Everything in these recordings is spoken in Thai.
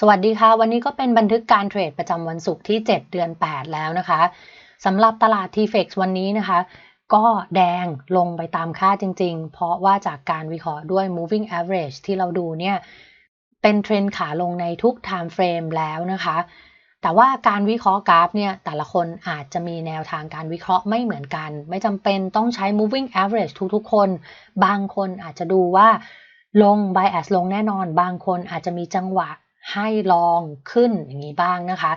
สวัสดีค่ะ วันนี้ก็เป็นบันทึกการเทรดประจำวันศุกร์ที่ 7 เดือน 8 แล้วนะคะสำหรับตลาด TFX วันนี้นะคะ ก็แดงลงไปตามค่าจริง ๆ เพราะว่าจากการวิเคราะห์ด้วย moving average ที่เราดูเนี่ย เป็นเทรนขาลงในทุก time frame แล้วนะคะ แต่ว่าการวิเคราะห์กราฟเนี่ย แต่ละคนอาจจะมีแนวทางการวิเคราะห์ไม่เหมือนกัน ไม่จำเป็นต้องใช้ moving average ทุกๆ คน บางคนอาจจะดูว่าลง bias ลงแน่นอน บางคนอาจจะมีจังหวะ ให้ลองขึ้นอย่างนี้บ้างนะคะ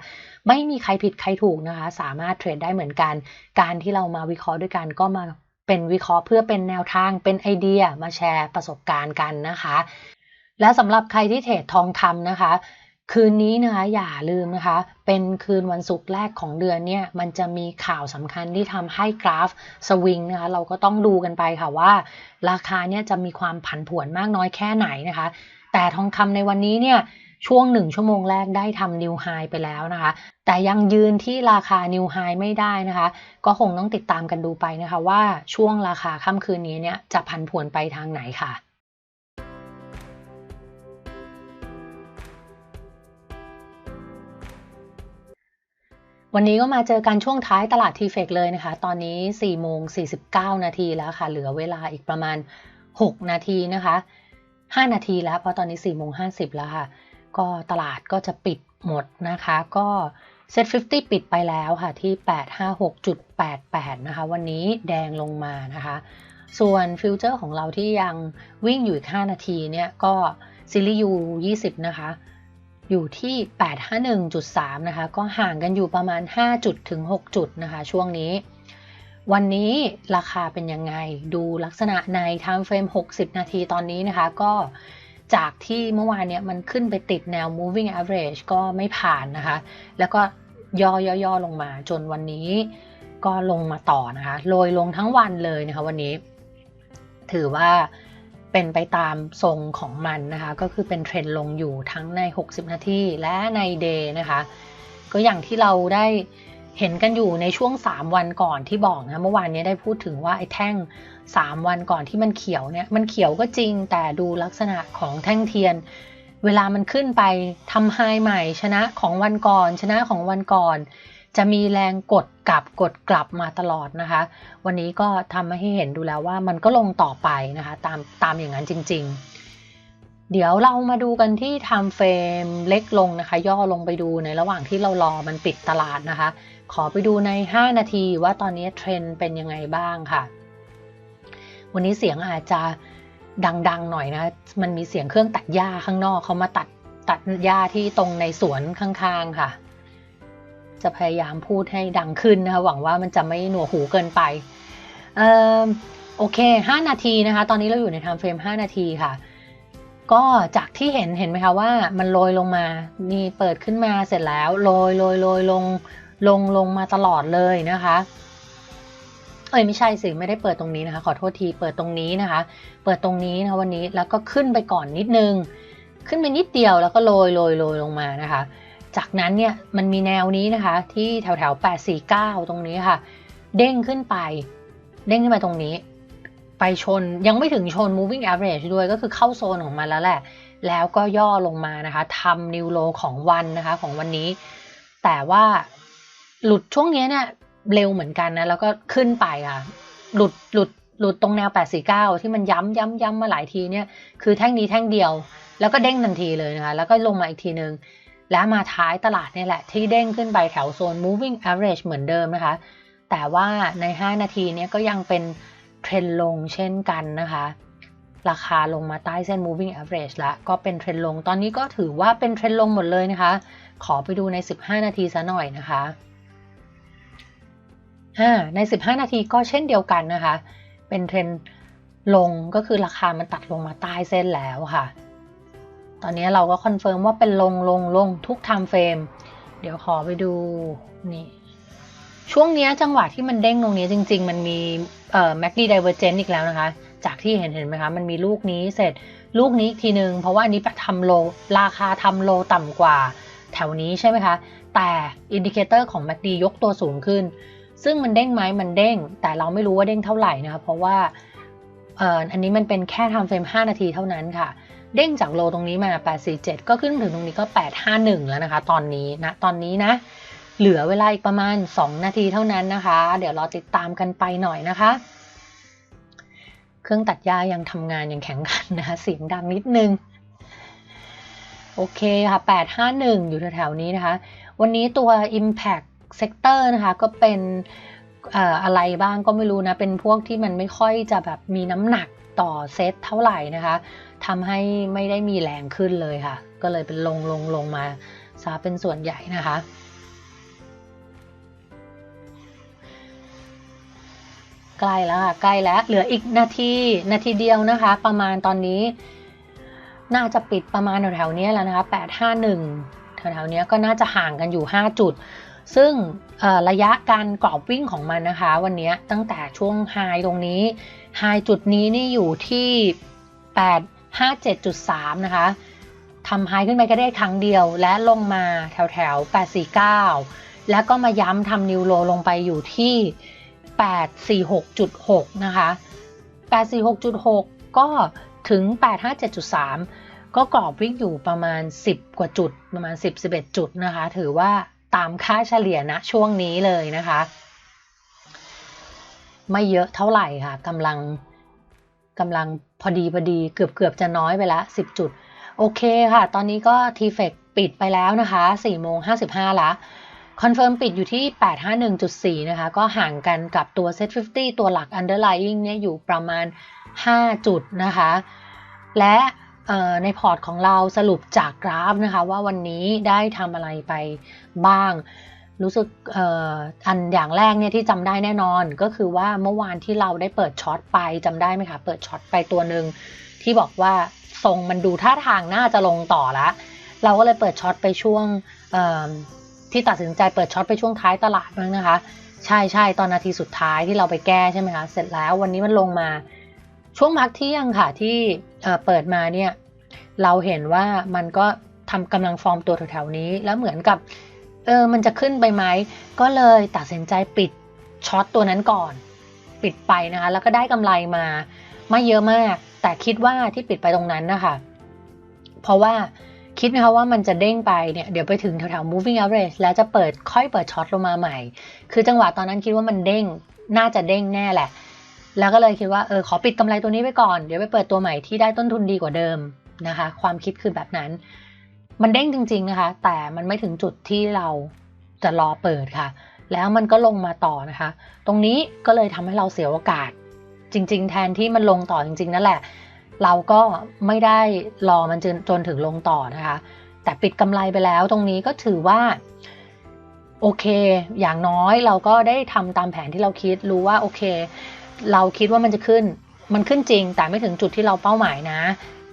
ไม่มีใครผิดใครถูกนะคะ สามารถเทรดได้เหมือนกัน การที่เรามาวิเคราะห์ด้วยกันก็มาเป็นวิเคราะห์เพื่อเป็นแนวทางเป็นไอเดียมาแชร์ประสบการณ์กันนะคะ และสำหรับใครที่เทรดทองคำนะคะ คืนนี้นะคะอย่าลืมนะคะ เป็นคืนวันศุกร์แรกของเดือนเนี่ยมันจะมีข่าวสำคัญที่ทำให้กราฟสวิงนะคะเราก็ต้องดูกันไปค่ะว่า ราคาเนี่ยจะมีความผันผวนมากน้อยแค่ไหนนะคะ แต่ทองคำในวันนี้เนี่ย ช่วงหนึ่งชั่วโมงแรกได้ทำนิวไฮไปแล้วนะคะ แต่ยังยืนที่ราคานิวไฮไม่ได้นะคะ ก็คงต้องติดตามกันดูไปนะคะว่าช่วงราคาค่ำคืนนี้เนี่ยจะผันผวนไปทางไหนค่ะวันนี้ก็มาเจอกันช่วงท้ายตลาดทีเฟกเลยนะคะ ตอนนี้ 4 โมง 49 นาทีแล้วค่ะ เหลือเวลาอีกประมาณ 6 นาทีนะคะ 5 นาทีแล้ว เพราะตอนนี้ 4 โมง 50 แล้วค่ะ ก็ตลาดก็จะปิดหมดนะคะ ก็เซ็ต50 ปิดไปแล้วค่ะที่ 856.88 นะคะ วันนี้แดงลงมานะคะ ส่วนฟิวเจอร์ของเราที่ยังวิ่งอยู่อีก 5 นาทีเนี่ยก็ซิลิยู20 นะคะ อยู่ที่ 851.3 นะคะ ก็ห่างกันอยู่ประมาณ 5 จุดถึง 6 จุดนะคะ ช่วงนี้ วันนี้ราคาเป็นยังไง ดูลักษณะใน time frame 60 นาทีตอนนี้นะคะ ก็ จากที่เมื่อวานเนี้ยมันขึ้นไปติดแนว moving average ก็ไม่ผ่านนะคะ แล้วก็ย่อย่อๆลงมาจนวันนี้ก็ลงมาต่อนะคะโรยลงทั้งวันเลยนะคะวันนี้ ถือว่าเป็นไปตามทรงของมันนะคะ ก็คือเป็นเทรนด์ลงอยู่ทั้งใน 60 นาทีและในเดย์นะคะ ก็อย่างที่เราได้ เห็นกันอยู่ในช่วง 3 วันก่อนที่บอกนะเมื่อวานนี้ได้พูดถึงว่าไอ้แท่ง 3 วันก่อนที่มันเขียวเนี่ยมันเขียวก็จริงแต่ดูลักษณะของแท่งเทียน เวลามันขึ้นไปทำไฮใหม่ ชนะของวันก่อน ชนะของวันก่อน จะมีแรงกดกลับกดกลับมาตลอดนะคะ วันนี้ก็ทำให้เห็นดูแล้วว่ามันก็ลงต่อไปนะคะ ตามตามอย่างนั้นจริง ๆ เดี๋ยวเรามาดูกันที่ทำเฟรมเล็กลงนะคะ ย่อลงไปดูในระหว่างที่เรารอมันปิดตลาดนะคะ ขอไปดูใน 5 นาทีว่าตอนนี้เทรนเป็นยังไงบ้างค่ะ วันนี้เสียงอาจจะดังๆหน่อยนะ มันมีเสียงเครื่องตัดหญ้าข้างนอกเขามาตัดตัดหญ้าที่ตรงในสวนข้างๆค่ะ จะพยายามพูดให้ดังขึ้นนะคะหวังว่ามันจะไม่หนวกหูเกินไปเออโอเค 5 นาทีนะคะ ตอนนี้เราอยู่ในไทม์เฟรม 5 นาทีค่ะ ก็จากที่เห็นเห็นไหมคะว่ามันโรยลงมามีเปิดขึ้นมาเสร็จแล้วโรยโรยโรยลงลงลงมาตลอดเลยนะคะ เอ้ยไม่ใช่สิไม่ได้เปิดตรงนี้นะคะ ขอโทษทีเปิดตรงนี้นะคะ เปิดตรงนี้นะวันนี้แล้วก็ขึ้นไปก่อนนิดนึง ขึ้นไปนิดเดียวแล้วก็โรยโรยโรยลงมานะคะ จากนั้นเนี่ยมันมีแนวนี้นะคะ ที่แถวแถวแปดสี่เก้าตรงนี้ค่ะ เด้งขึ้นไป เด้งขึ้นไปตรงนี้ ไปชนยังไม่ถึงชน moving average ด้วยก็คือเข้าโซนของมันแล้วแหละ แล้วก็ย่อลงมานะคะทำนิวโลของวันนะคะของวันนี้ แต่ว่าหลุดช่วงนี้เนี่ยเร็วเหมือนกันนะ แล้วก็ขึ้นไปอะ หลุดหลุดหลุดตรงแนว 849 ที่มันย้ำย้ำย้ำมาหลายทีเนี่ย คือแท่งนี้แท่งเดียว แล้วก็เด้งทันทีเลยนะคะ แล้วก็ลงมาอีกทีนึง แล้วมาท้ายตลาดนี่แหละ ที่เด้งขึ้นไปแถวโซน moving average เหมือนเดิมนะคะ แต่ว่าใน 5 นาทีนี้ก็ยังเป็น เทรนลงเช่นกันนะคะ ราคาลงมาใต้เส้น moving average แล้วก็เป็นเทรนลง ตอนนี้ก็ถือว่าเป็นเทรนลงหมดเลยนะคะ ขอไปดูใน 15 นาทีซะหน่อยนะคะใน 15 นาทีก็เช่นเดียวกันนะคะ เป็นเทรนลงก็คือราคามันตัดลงมาใต้เส้นแล้วค่ะ ตอนนี้เราก็คอนเฟิร์มว่าเป็นลงลงลงทุกไทม์เฟรม เดี๋ยวขอไปดูนี่ ช่วงนี้จังหวะที่มันเด้งตรงนี้จริง ๆ มันมีเอ่อแมกนีไดเวอร์เจนอีกแล้วนะคะ จากที่เห็นเห็นไหมคะ มันมีลูกนี้เสร็จลูกนี้อีกทีนึง เพราะว่าอันนี้ทำโลราคาทำโลต่ำกว่าแถวนี้ใช่ไหมคะ แต่อินดิเคเตอร์ของ MACD ยกตัวสูงขึ้น ซึ่งมันเด้งไหมมันเด้ง แต่เราไม่รู้ว่าเด้งเท่าไหร่นะคะเพราะว่าเอออันนี้มันเป็นแค่ทำเฟรม 5 นาทีเท่านั้นค่ะ เด้งจากโลตรงนี้มา 847 ก็ขึ้นถึงตรงนี้ก็ 851 แล้วนะคะ ตอนนี้นะตอนนี้นะ เหลือเวลาอีกประมาณ 2 นาทีเท่านั้นนะคะ เดี๋ยวเราติดตามกันไปหน่อยนะคะ เครื่องตัดหญ้ายังทำงานอย่างแข็งขันนะคะเสียงดังนิดนึง โอเคค่ะ 851 อยู่แถวๆนี้นะคะ วันนี้ตัว Impact Sector นะคะก็เป็นอะไรบ้างก็ไม่รู้นะ เป็นพวกที่มันไม่ค่อยจะแบบมีน้ำหนักต่อเซตเท่าไหร่นะคะทำให้ไม่ได้มีแรงขึ้นเลยค่ะ ก็เลยเป็นลงลงลงมาซาเป็นส่วนใหญ่นะคะ ใกล้แล้วค่ะใกล้แล้วเหลืออีกนาทีนาทีเดียวนะคะ ประมาณตอนนี้ น่าจะปิดประมาณแถวๆนี้แล้วนะคะ851แถวๆนี้ก็น่าจะห่างกันอยู่ 5 จุด ซึ่งระยะการกรอบวิ่งของมันนะคะ วันนี้ตั้งแต่ช่วงไฮตรงนี้ไฮจุดนี้นี่อยู่ที่ 8 57.3 นะคะทำไฮขึ้นไปก็ได้ครั้งเดียว และลงมาแถวแถว849 แล้วก็มาย้ำทำนิวโลลงไปอยู่ที่ 846.6 นะคะ 846.6 ก็ถึง 857.3 ก็กรอบวิ่งอยู่ประมาณ 10 กว่าจุด ประมาณ 10-11 จุดนะคะ ถือว่าตามค่าเฉลี่ยนะช่วงนี้เลยนะคะ ไม่เยอะเท่าไหร่ค่ะกำลังกำลังพอดีพอดีเกือบเกือบจะน้อยไปละ 10 จุด โอเคค่ะ ตอนนี้ก็ t f e c ปิดไปแล้วนะคะ4โมง55ละ คอนเฟิร์มปิดอยู่ที่ 851.4 นะคะ ก็ห่างกันกับตัว Set 50 ตัวหลัก underlying เนี่ยอยู่ประมาณ 5 จุดนะคะ และในพอร์ตของเราสรุปจากกราฟนะคะว่าวันนี้ได้ทำอะไรไปบ้าง รู้สึกอันอย่างแรกเนี่ยที่จำได้แน่นอนก็คือว่าเมื่อวานที่เราได้เปิดช็อตไปจำได้ไหมคะ เปิดช็อตไปตัวหนึ่งที่บอกว่าทรงมันดูท่าทางน่าจะลงต่อแล้วเราก็เลยเปิดช็อตไปช่วง ที่ตัดสินใจเปิดช็อตไปช่วงท้ายตลาดมั้งนะคะ ใช่ใช่ตอนนาทีสุดท้ายที่เราไปแก้ใช่ไหมคะเสร็จแล้ววันนี้มันลงมาช่วงพักเที่ยงค่ะที่เปิดมาเนี่ยเราเห็นว่ามันก็ทำกำลังฟอร์มตัวแถวๆนี้ แล้วเหมือนกับเออมันจะขึ้นไปไหมก็เลยตัดสินใจปิดช็อตตัวนั้นก่อน ปิดไปนะคะแล้วก็ได้กำไรมาไม่เยอะมาก แต่คิดว่าที่ปิดไปตรงนั้นนะคะเพราะว่า คิดนะคะว่ามันจะเด้งไปเนี่ยเดี๋ยวไปถึงแถวๆ moving average แล้วจะเปิดค่อยเปิดช็อตลงมาใหม่ คือจังหวะตอนนั้นคิดว่ามันเด้งน่าจะเด้งแน่แหละ แล้วก็เลยคิดว่าเออขอปิดกำไรตัวนี้ไปก่อน เดี๋ยวไปเปิดตัวใหม่ที่ได้ต้นทุนดีกว่าเดิมนะคะ ความคิดคือแบบนั้น มันเด้งจริงๆนะคะ แต่มันไม่ถึงจุดที่เราจะรอเปิดค่ะ แล้วมันก็ลงมาต่อนะคะ ตรงนี้ก็เลยทำให้เราเสียโอกาส จริง ๆ แทนที่มันลงต่อจริง ๆ นั่นแหละ เราก็ไม่ได้รอมันจนจนถึงลงต่อนะคะ แต่ปิดกำไรไปแล้วตรงนี้ก็ถือว่าโอเค อย่างน้อยเราก็ได้ทำตามแผนที่เราคิดรู้ว่าโอเค เราคิดว่ามันจะขึ้น มันขึ้นจริง แต่ไม่ถึงจุดที่เราเป้าหมายนะ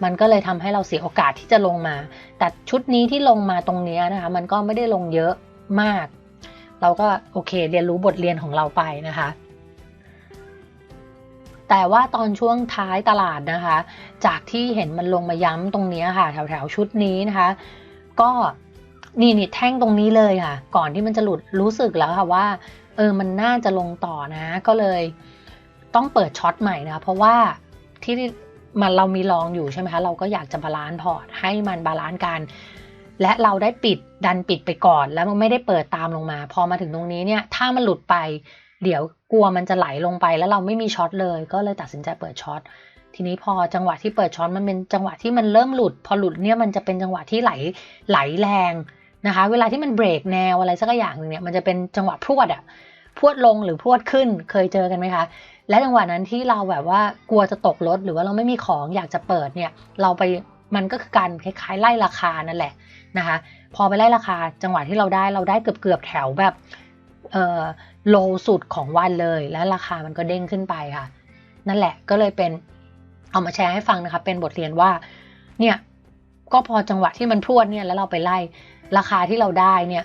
มันก็เลยทำให้เราเสียโอกาสที่จะลงมา แต่ชุดนี้ที่ลงมาตรงนี้นะคะ มันก็ไม่ได้ลงเยอะมาก เราก็โอเค เรียนรู้บทเรียนของเราไปนะคะ แต่ว่าตอนช่วงท้ายตลาดนะคะ จากที่เห็นมันลงมาย้ำตรงนี้ค่ะแถวๆชุดนี้นะคะ ก็นี่นี่แท่งตรงนี้เลยค่ะ ก่อนที่มันจะหลุดรู้สึกแล้วค่ะว่า เออมันน่าจะลงต่อนะ ก็เลยต้องเปิดช็อตใหม่นะเพราะว่าที่มันเรามีลองอยู่ใช่ไหมคะเราก็อยากจะบาลานซ์พอร์ตให้มันบาลานซ์กัน และเราได้ปิดดันปิดไปก่อน แล้วมันไม่ได้เปิดตามลงมา พอมาถึงตรงนี้เนี่ย ถ้ามันหลุดไป เดี๋ยว กลัวมันจะไหลลงไปแล้วเราไม่มีช็อตเลย ก็เลยตัดสินใจเปิดช็อตทีนี้พอจังหวะที่เปิดช็อตมันเป็นจังหวะที่มันเริ่มหลุด พอหลุดเนี่ยมันจะเป็นจังหวะที่ไหลไหลแรงนะคะ เวลาที่มันเบรกแนวอะไรสักอย่างหนึ่งเนี่ยมันจะเป็นจังหวะพรวดอะพรวดลงหรือพรวดขึ้นเคยเจอกันไหมคะ และจังหวะนั้นที่เราแบบว่ากลัวจะตกรถหรือว่าเราไม่มีของอยากจะเปิดเนี่ย เราไปมันก็คือการคล้ายๆไล่ราคานั่นแหละนะคะ พอไปไล่ราคาจังหวะที่เราได้เราได้เกือบๆแถวแบบเอ่อ โลสุดของวันเลยและราคามันก็เด้งขึ้นไปค่ะ นั่นแหละก็เลยเป็นเอามาแชร์ให้ฟังนะคะ เป็นบทเรียนว่าเนี่ยก็พอจังหวะที่มันพรวดเนี่ยแล้วเราไปไล่ราคาที่เราได้เนี่ย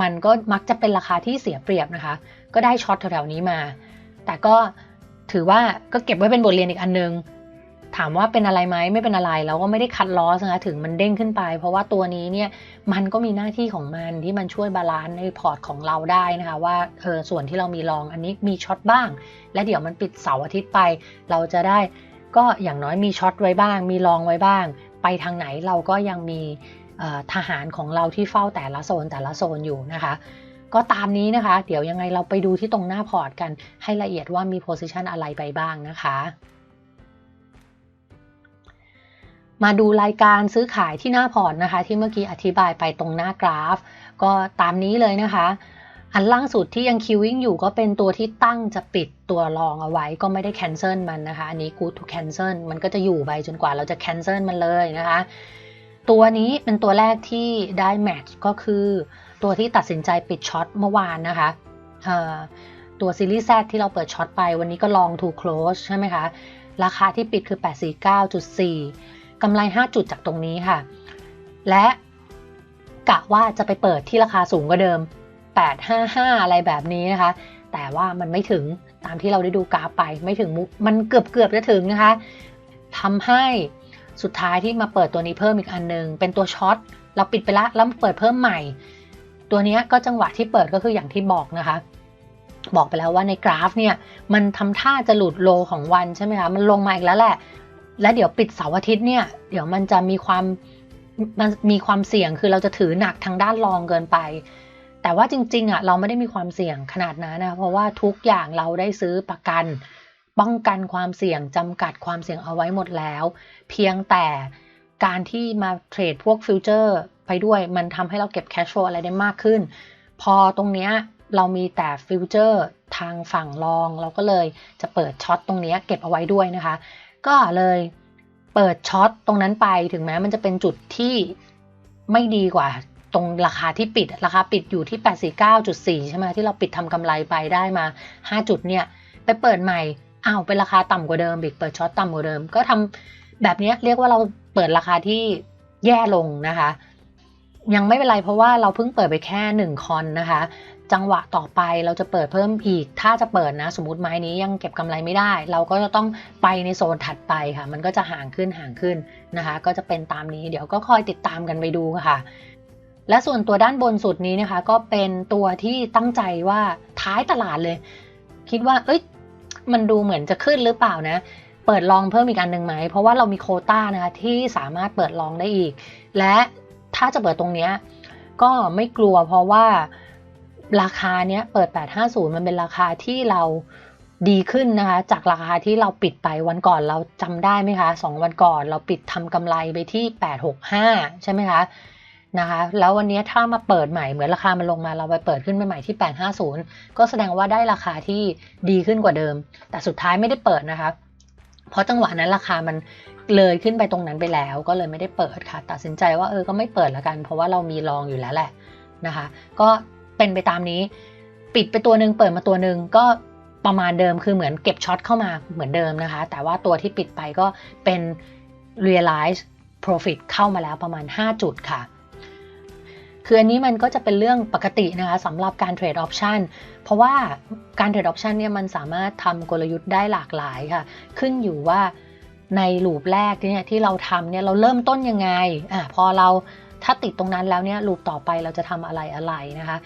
มันก็มักจะเป็นราคาที่เสียเปรียบนะคะ ก็ได้ช็อตแถวๆนี้มา แต่ก็ถือว่าก็เก็บไว้เป็นบทเรียนอีกอันนึง ถามว่าเป็นอะไรไหมไม่เป็นอะไรเราก็ไม่ได้คัดลอสนะถึงมันเด้งขึ้นไป เพราะว่าตัวนี้เนี่ยมันก็มีหน้าที่ของมันที่มันช่วยบาลานซ์ในพอร์ตของเราได้นะคะ ว่าเออส่วนที่เรามีลองอันนี้มีช็อตบ้าง และเดี๋ยวมันปิดเสาร์อาทิตย์ไป เราจะได้ก็อย่างน้อยมีช็อตไว้บ้าง มีลองไว้บ้าง ไปทางไหนเราก็ยังมีทหารของเราที่เฝ้าแต่ละโซนแต่ละโซนอยู่นะคะ ก็ตามนี้นะคะ เดี๋ยวยังไงเราไปดูที่ตรงหน้าพอร์ตกันให้ละเอียดว่ามีโพซิชันอะไรไปบ้างนะคะ มาดูรายการซื้อขายที่หน้าพอร์ตนะคะ ที่เมื่อกี้อธิบายไปตรงหน้ากราฟ ก็ตามนี้เลยนะคะ อันล่างสุดที่ยังคิววิ่งอยู่ก็เป็นตัวที่ตั้งจะปิดตัวรองเอาไว้ก็ไม่ได้แคนเซิลมันนะคะ อันนี้ good to cancel มันก็จะอยู่ไปจนกว่าเราจะแคนเซิลมันเลยนะคะ ตัวนี้เป็นตัวแรกที่ได้แมทก็คือตัวที่ตัดสินใจปิดช็อตเมื่อวานนะคะตัวซีรีส์ Z ที่เราเปิดช็อตไปวันนี้ก็ลอง to close ใช่ไหมคะ ราคาที่ปิดคือ 849.4 กำไร 5 จุดจากตรงนี้ค่ะ และกะว่าจะไปเปิดที่ราคาสูงกว่าเดิม 855 อะไรแบบนี้นะคะ แต่ว่ามันไม่ถึงตามที่เราได้ดูกราฟไปไม่ถึงมันเกือบเกือบจะถึงนะคะทำให้สุดท้ายที่มาเปิดตัวนี้เพิ่มอีกอันนึง เป็นตัวช็อตเราปิดไปแล้วแล้วเปิดเพิ่มใหม่ ตัวนี้ก็จังหวะที่เปิดก็คืออย่างที่บอกนะคะ บอกไปแล้วว่าในกราฟเนี่ยมันทำท่าจะหลุดโลของวันใช่ไหมคะมันลงมาอีกแล้วแหละ และเดี๋ยวปิดเสาร์อาทิตย์เนี่ย เดี๋ยวมันจะมีความมันมีความเสี่ยงคือเราจะถือหนักทางด้านรองเกินไป แต่ว่าจริงๆอะเราไม่ได้มีความเสี่ยงขนาดนั้นนะเพราะว่าทุกอย่างเราได้ซื้อประกัน ป้องกันความเสี่ยงจำกัดความเสี่ยงเอาไว้หมดแล้ว เพียงแต่การที่มาเทรดพวกฟิวเจอร์ไปด้วยมันทำให้เราเก็บแคชโฟอะไรได้มากขึ้น พอตรงเนี้ยเรามีแต่ฟิวเจอร์ทางฝั่งรอง เราก็เลยจะเปิดช็อตตรงนี้เก็บเอาไว้ด้วยนะคะ ก็เลยเปิดช็อตตรงนั้นไปถึงแม้มันจะเป็นจุดที่ไม่ดีกว่าตรงราคาที่ปิดราคาปิดอยู่ที่ 849.4 ใช่ไหมที่เราปิดทำกำไรไปได้มา 5 จุดเนี่ย ไปเปิดใหม่อ้าวเป็นราคาต่ำกว่าเดิมอีกเปิดช็อตต่ำกว่าเดิม ก็ทำแบบนี้เรียกว่าเราเปิดราคาที่แย่ลงนะคะ ยังไม่เป็นไรเพราะว่าเราเพิ่งเปิดไปแค่ 1 คอนนะคะ จังหวะต่อไปเราจะเปิดเพิ่มอีก ถ้าจะเปิดนะ สมมติไม้นี้ยังเก็บกำไรไม่ได้ เราก็จะต้องไปในโซนถัดไปค่ะ มันก็จะห่างขึ้นห่างขึ้นนะคะ ก็จะเป็นตามนี้เดี๋ยวก็คอยติดตามกันไปดูค่ะ และส่วนตัวด้านบนสุดนี้นะคะ ก็เป็นตัวที่ตั้งใจว่าท้ายตลาดเลย คิดว่า เอ้ยมันดูเหมือนจะขึ้นหรือเปล่านะเปิดลองเพิ่มอีกอันหนึ่งไหม เพราะว่าเรามีโคต้านะคะที่สามารถเปิดลองได้อีก และถ้าจะเปิดตรงนี้ก็ไม่กลัวเพราะว่า ราคาเนี้ยเปิด 850 มันเป็นราคาที่เราดีขึ้นนะคะ จากราคาที่เราปิดไปวันก่อนเราจำได้ไหมคะ 2 วันก่อนเราปิดทำกำไรไปที่ 865 ใช่ไหมคะนะคะแล้ววันนี้ถ้ามาเปิดใหม่เหมือนราคามันลงมาเราไปเปิดขึ้นใหม่ที่ 850 ก็แสดงว่าได้ราคาที่ดีขึ้นกว่าเดิม แต่สุดท้ายไม่ได้เปิดนะคะ เพราะจังหวะนั้นราคามันเลยขึ้นไปตรงนั้นไปแล้ว ก็เลยไม่ได้เปิดค่ะ ตัดสินใจว่าเออก็ไม่เปิดล้วกัน เพราะว่าเรามีรองอยู่แล้วแหละนะคะ ก็ เป็นไปตามนี้ ปิดไปตัวหนึ่งเปิดมาตัวหนึ่งก็ประมาณเดิมคือเหมือนเก็บช็อตเข้ามาเหมือนเดิมนะคะ แต่ว่าตัวที่ปิดไปก็เป็น realize profit เข้ามาแล้วประมาณ 5 จุดค่ะ คืออันนี้มันก็จะเป็นเรื่องปกตินะคะสำหรับการเทรดออปชันเพราะว่าการเทรดออปชันเนี่ยมันสามารถทำกลยุทธ์ได้หลากหลายค่ะ ขึ้นอยู่ว่าในลูปแรกเนี่ยที่เราทำเนี่ยเราเริ่มต้นยังไงอะพอเราถ้าติดตรงนั้นแล้วเนี่ยลูปต่อไปเราจะทำอะไรอะไรนะคะ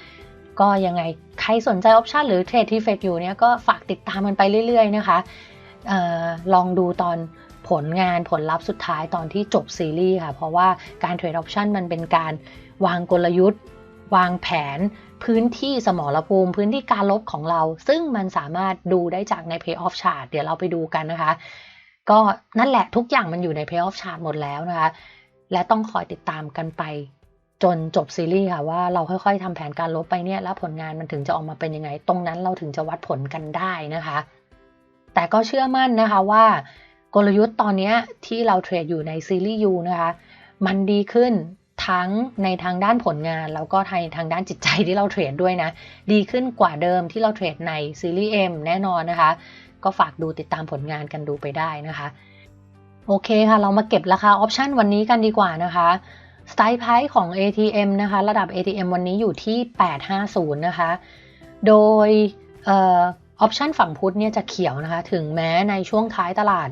ก็ยังไงใครสนใจออปชันหรือเทรดที่เฟกอยู่เนี่ยก็ฝากติดตามมันไปเรื่อยๆนะคะออลองดูตอนผลงานผลลัพธ์สุดท้ายตอนที่จบซีรีส์ค่ะ เพราะว่าการเทรดออปชันมันเป็นการวางกลยุทธ์ วางแผน พื้นที่สมรภูมิ พื้นที่การลบของเรา ซึ่งมันสามารถดูได้จากใน Payoff Chart เดี๋ยวเราไปดูกันนะคะ ก็นั่นแหละทุกอย่างมันอยู่ใน Payoff Chart หมดแล้วนะคะ และต้องคอยติดตามกันไป จนจบซีรีส์ค่ะว่าเราค่อยๆทำแผนการลบไปเนี่ยแล้วผลงานมันถึงจะออกมาเป็นยังไง ตรงนั้นเราถึงจะวัดผลกันได้นะคะ แต่ก็เชื่อมั่นนะคะว่ากลยุทธ์ตอนนี้ที่เราเทรดอยู่ในซีรีส์ U นะคะมันดีขึ้นทั้งในทางด้านผลงาน แล้วก็ทางทางด้านจิตใจที่เราเทรดด้วยนะ ดีขึ้นกว่าเดิมที่เราเทรดในซีรีส์ M แน่นอนนะคะ ก็ฝากดูติดตามผลงานกันดูไปได้นะคะ โอเคค่ะ เรามาเก็บราคาออปชันวันนี้กันดีกว่านะคะ สไตล์ไพของ ATM นะคะ ระดับ ATM วันนี้อยู่ที่ 850 นะคะ โดยออปชันฝั่งพุทธเนี่ยจะเขียวนะคะ ถึงแม้ในช่วงท้ายตลาด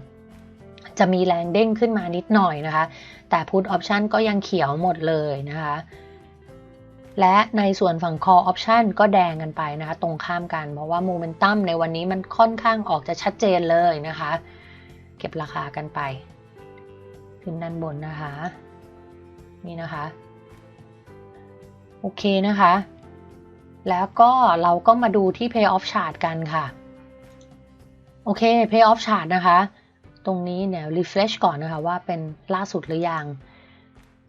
จะมีแรงเด้งขึ้นมานิดหน่อยนะคะ แต่ Put Option ก็ยังเขียวหมดเลยนะคะ และในส่วนฝั่ง Call Option ก็แดงกันไปนะคะ ตรงข้ามกัน เพราะว่าโมเมนตัมในวันนี้มันค่อนข้างออกจะชัดเจนเลยนะคะ เก็บราคากันไป ขึ้นด้านบนนะคะ นี่นะคะ โอเคนะคะ แล้วก็เราก็มาดูที่ pay off chart กันค่ะ โอเค pay off chart นะคะ ตรงนี้เนี่ย refresh ก่อนนะคะว่าเป็นล่าสุดหรือยัง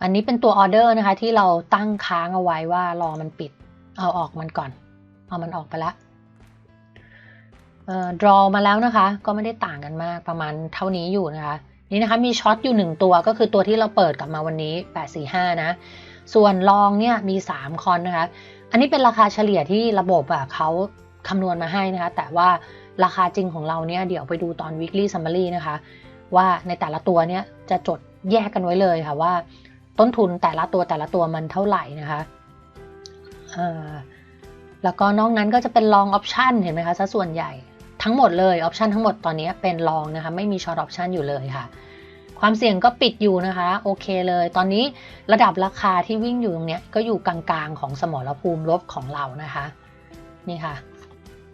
อันนี้เป็นตัวออเดอร์นะคะที่เราตั้งค้างเอาไว้ว่ารอมันปิด เอาออกมันก่อน เอามันออกไปล้วเอ่อ draw มาแล้วนะคะ ก็ไม่ได้ต่างกันมากประมาณเท่านี้อยู่นะคะ นี่นะคะมีช็อตอยู่ 1 ตัวก็คือตัวที่เราเปิดกลับมาวันนี้ 845 นะ ส่วนลองเนี่ยมี 3 คอนนะคะ อันนี้เป็นราคาเฉลี่ยที่ระบบอะเขาคำนวณมาให้นะคะ แต่ว่าราคาจริงของเราเนี่ยเดี๋ยวไปดูตอน weekly summary นะคะ ว่าในแต่ละตัวเนี่ยจะจดแยกกันไว้เลยค่ะว่า ต้นทุนแต่ละตัวแต่ละตัวมันเท่าไหร่นะคะแล้วก็นอกนั้นก็จะเป็นลองออปชันเห็นไหมคะซะส่วนใหญ่ ทั้งหมดเลยออปชันทั้งหมดตอนนี้เป็นลองนะคะไม่มีช็อตออปชันอยู่เลยค่ะ ความเสี่ยงก็ปิดอยู่นะคะโอเคเลย ตอนนี้ระดับราคาที่วิ่งอยู่ตรงนี้ก็อยู่กลางๆของสมรภูมิลบของเรานะคะนี่ค่ะ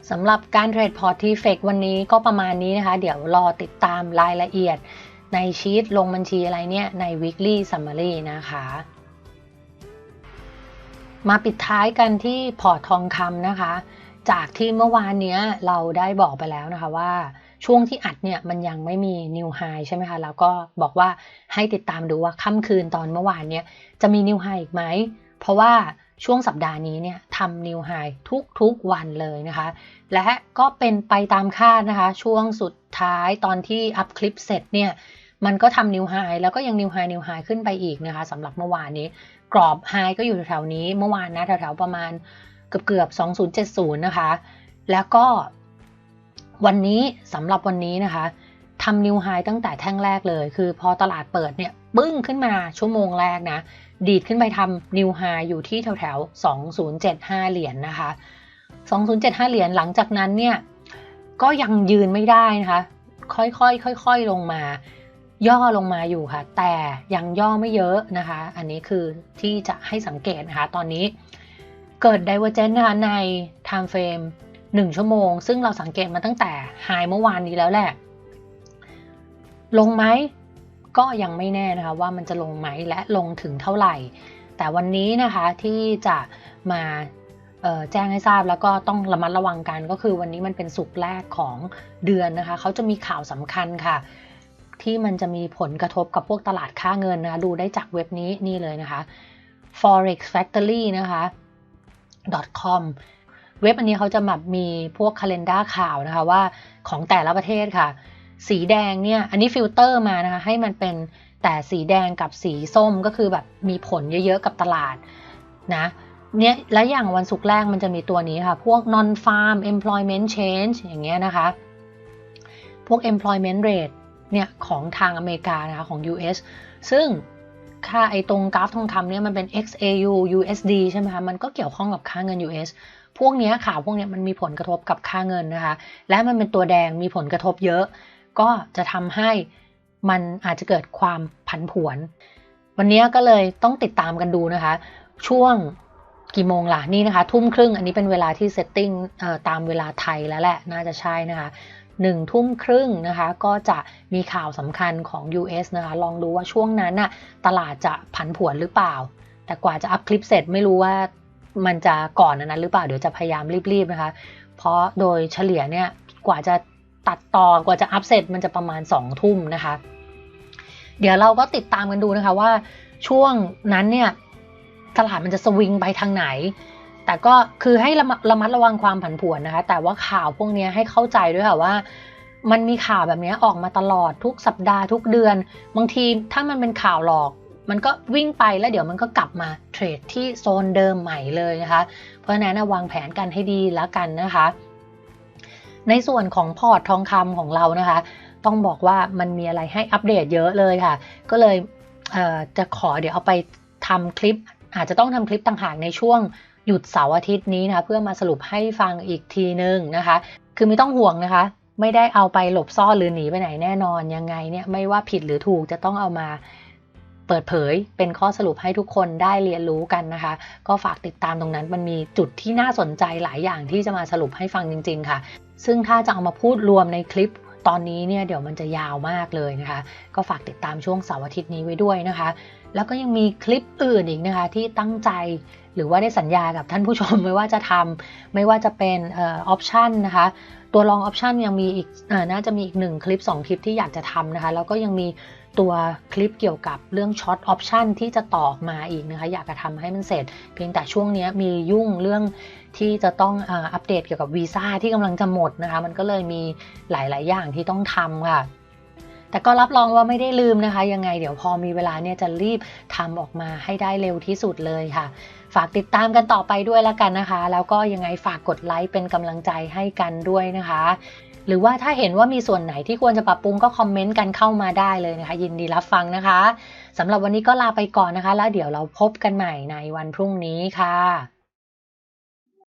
สำหรับการเทรดพอร์ตทีเฟกวันนี้ก็ประมาณนี้นะคะ เดี๋ยวรอติดตามรายละเอียดในชีตลงบัญชีอะไรเนี่ย ใน weekly summary นะคะ มาปิดท้ายกันที่พอร์ตทองคำนะคะ จากที่เมื่อวานเนี้ยเราได้บอกไปแล้วนะคะว่าช่วงที่อัดเนี่ยมันยังไม่มีนิวไฮใช่ไหมคะ แล้วก็บอกว่าให้ติดตามดูว่าค่ำคืนตอนเมื่อวานเนี่ยจะมีนิวไฮอีกไหม เพราะว่าช่วงสัปดาห์นี้เนี่ยทำนิวไฮทุกๆวันเลยนะคะ และก็เป็นไปตามคาดนะคะ ช่วงสุดท้ายตอนที่อัพคลิปเสร็จเนี่ยมันก็ทำนิวไฮแล้วก็ยังนิวไฮนิวไฮขึ้นไปอีกนะคะสำหรับเมื่อวานนี้ กรอบไฮก็อยู่แถวๆนี้เมื่อวานนะแถวๆประมาณ เกือบเกือบ2070 นะคะ แล้วก็วันนี้สำหรับวันนี้นะคะทำนิวไฮตั้งแต่แท่งแรกเลย คือพอตลาดเปิดเนี่ยปึ้งขึ้นมาชั่วโมงแรกนะ ดีดขึ้นไปทำนิวไฮอยู่ที่แถวแถว2075 เหรียญนนะคะ 2075 เหรียญหลังจากนั้นเนี่ย ก็ยังยืนไม่ได้นะคะ ค่อยๆค่อยๆลงมา ย่อลงมาอยู่ค่ะ แต่ยังย่อไม่เยอะนะคะ อันนี้คือที่จะให้สังเกตนะคะ ตอนนี้ เกิด divergence นะคะใน time frame 1 ชั่วโมง ซึ่งเราสังเกตมาตั้งแต่ไฮเมื่อวานนี้แล้วแหละ ลงไหมก็ยังไม่แน่นะคะว่ามันจะลงไหมและลงถึงเท่าไหร่ แต่วันนี้นะคะที่จะมาแจ้งให้ทราบแล้วก็ต้องระมัดระวังกันก็คือวันนี้มันเป็นสุกแรกของเดือนนะคะเขาจะมีข่าวสำคัญค่ะ ที่มันจะมีผลกระทบกับพวกตลาดค่าเงินนะะดูได้จากเว็บนี้นี่เลยนะคะ forex factory นะคะ .com เว็บอันนี้เขาจะแบบมีพวกคาล endar ข่าวนะคะว่าของแต่ละประเทศค่ะ สีแดงเนี่ยอันนี้ฟิลเตอร์มานะคะให้มันเป็นแต่สีแดงกับสีส้มก็คือแบบมีผลเยอะๆกับตลาดนะเนี่ยและอย่างวันศุกร์แรกมันจะมีตัวนี้ค่ะ พวก non farm employment change อย่างเงี้ยนะคะ พวก employment rate เนี่ยของทางอเมริกานะคะของ US ซึ่ง ค่าไอ้ตรงกราฟทองคำเนี่ยมันเป็น XAU USD ใช่ไหมคะมันก็เกี่ยวข้องกับค่าเงิน US พวกนี้ข่าวพวกนี้มันมีผลกระทบกับค่าเงินนะคะ และมันเป็นตัวแดงมีผลกระทบเยอะ ก็จะทำให้มันอาจจะเกิดความผันผวน วันนี้ก็เลยต้องติดตามกันดูนะคะ ช่วงกี่โมงล่ะนี่นะคะ ทุ่มครึ่งอันนี้เป็นเวลาที่เซตติ้งตามเวลาไทยแล้วแหละ น่าจะใช่นะคะ หนึ่งทุ่มครึ่งนะคะ ก็จะมีข่าวสำคัญของ US นะคะ ลองดูว่าช่วงนั้นน่ะตลาดจะผันผวนหรือเปล่า แต่กว่าจะอัพคลิปเสร็จไม่รู้ว่ามันจะก่อนนั้นหรือเปล่า เดี๋ยวจะพยายามรีบๆนะคะ เพราะโดยเฉลี่ยเนี่ยกว่าจะตัดต่อกว่าจะอัพเสร็จมันจะประมาณ 2 ทุ่มนะคะ เดี๋ยวเราก็ติดตามกันดูนะคะว่าช่วงนั้นเนี่ยตลาดมันจะสวิงไปทางไหน แต่ก็คือให้ระมัดระวังความผันผวนนะคะ แต่ว่าข่าวพวกนี้ให้เข้าใจด้วยค่ะว่า มันมีข่าวแบบนี้ออกมาตลอดทุกสัปดาห์ทุกเดือน บางทีถ้ามันเป็นข่าวหลอก มันก็วิ่งไปแล้วเดี๋ยวมันก็กลับมาเทรดที่โซนเดิมใหม่เลยนะคะ เพราะฉะนั้นวางแผนกันให้ดีแล้วกันนะคะ ในส่วนของพอร์ตทองคำของเรานะคะ ต้องบอกว่ามันมีอะไรให้อัปเดตเยอะเลยค่ะ ก็เลยเจะขอเดี๋ยวเอาไปทำคลิปอาจจะต้องทำคลิปต่างหากในช่วง หยุดเสาร์อาทิตย์นี้นะคะเพื่อมาสรุปให้ฟังอีกทีนึงนะคะ คือไม่ต้องห่วงนะคะ ไม่ได้เอาไปหลบซ่อนหรือหนีไปไหนแน่นอนยังไงเนี่ยไม่ว่าผิดหรือถูกจะต้องเอามาเปิดเผยเป็นข้อสรุปให้ทุกคนได้เรียนรู้กันนะคะ ก็ฝากติดตามตรงนั้นมันมีจุดที่น่าสนใจหลายอย่างที่จะมาสรุปให้ฟังจริง ๆ ค่ะ ซึ่งถ้าจะเอามาพูดรวมในคลิปตอนนี้เนี่ยเดี๋ยวมันจะยาวมากเลยนะคะ ก็ฝากติดตามช่วงเสาร์อาทิตย์นี้ไว้ด้วยนะคะ แล้วก็ยังมีคลิปอื่นอีกนะคะที่ตั้งใจ หรือว่าได้สัญญากับท่านผู้ชมไม่ว่าจะทำไม่ว่าจะเป็นออปชันนะคะตัวรองออปชันยังมีอีกอน่าจะมีอีกหนึ่งคลิป 2 คลิปที่อยากจะทำนะคะ แล้วก็ยังมีตัวคลิปเกี่ยวกับเรื่องช็อตออปชันที่จะต่อมาอีกนะคะ อยากจะทำให้มันเสร็จ เพียงแต่ช่วงนี้มียุ่งเรื่องที่จะต้องอัปเดตเกี่ยวกับวีซ่าที่กำลังจะหมดนะคะ มันก็เลยมีหลาย ๆ อย่างที่ต้องทำค่ะแต่ก็รับรองว่าไม่ได้ลืมนะคะ ยังไงเดี๋ยวพอมีเวลาเนี่ยจะรีบทำออกมาให้ได้เร็วที่สุดเลยค่ะ ฝากติดตามกันต่อไปด้วยแล้วกันนะคะ แล้วก็ยังไงฝากกดไลค์เป็นกำลังใจให้กันด้วยนะคะ หรือว่าถ้าเห็นว่ามีส่วนไหนที่ควรจะปรับปรุงก็คอมเมนต์กันเข้ามาได้เลยนะคะ ยินดีรับฟังนะคะสำหรับวันนี้ก็ลาไปก่อนนะคะ แล้วเดี๋ยวเราพบกันใหม่ในวันพรุ่งนี้ค่ะ